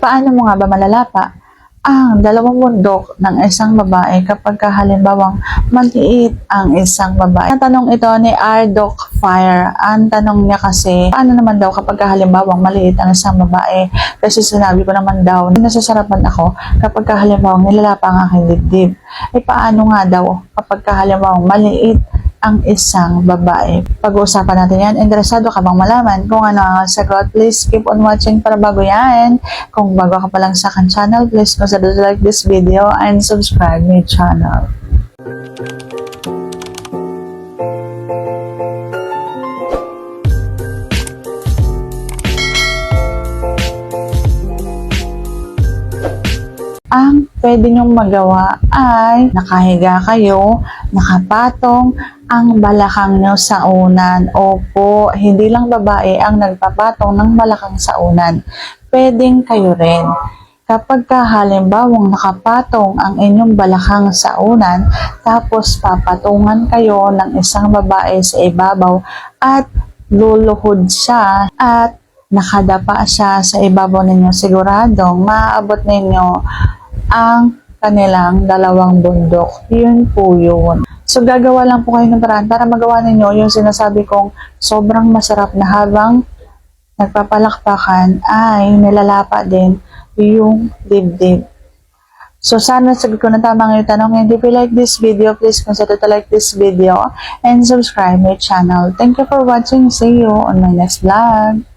Paano mo nga ba malalapa ang dalawang bundok ng isang babae kapag halimbawang maliit ang isang babae? Ang tanong ito ni Ardoc Fire. Ang tanong niya kasi, paano naman daw kapag halimbawang maliit ang isang babae? Kasi sinabi ko naman daw, nasasarapan ako kapag halimbawang nilalapa ang aking dibdib. Eh paano nga daw kapag halimbawang maliit ang isang babae. Pag-uusapan natin yan. Interesado ka bang malaman kung ano ang sagot? Please keep on watching para bago yan. Kung bago ka pa lang sa akin channel, please consider to like this video and subscribe my channel. Ang pwede nyong magawa ay nakahiga kayo, nakapatong, ang balakang nyo sa unan. Opo, hindi lang babae ang nagpapatong ng balakang sa unan. Pwedeng kayo rin. Kapag ka halimbawang nakapatong ang inyong balakang sa unan, tapos papatungan kayo ng isang babae sa ibabaw at luluhod siya at nakadapa siya sa ibabaw ninyo, siguradong maaabot ninyo ang kanilang dalawang bundok. Yun po yun. So, gagawa lang po kayo ng paraan para magawa ninyo yung sinasabi kong sobrang masarap na habang nagpapalakpakan ay nilalapa din yung dibdib. So, sana sagot ko na tama ngayon tanong. And if you like this video, please consider to like this video and subscribe my channel. Thank you for watching. See you on my next vlog.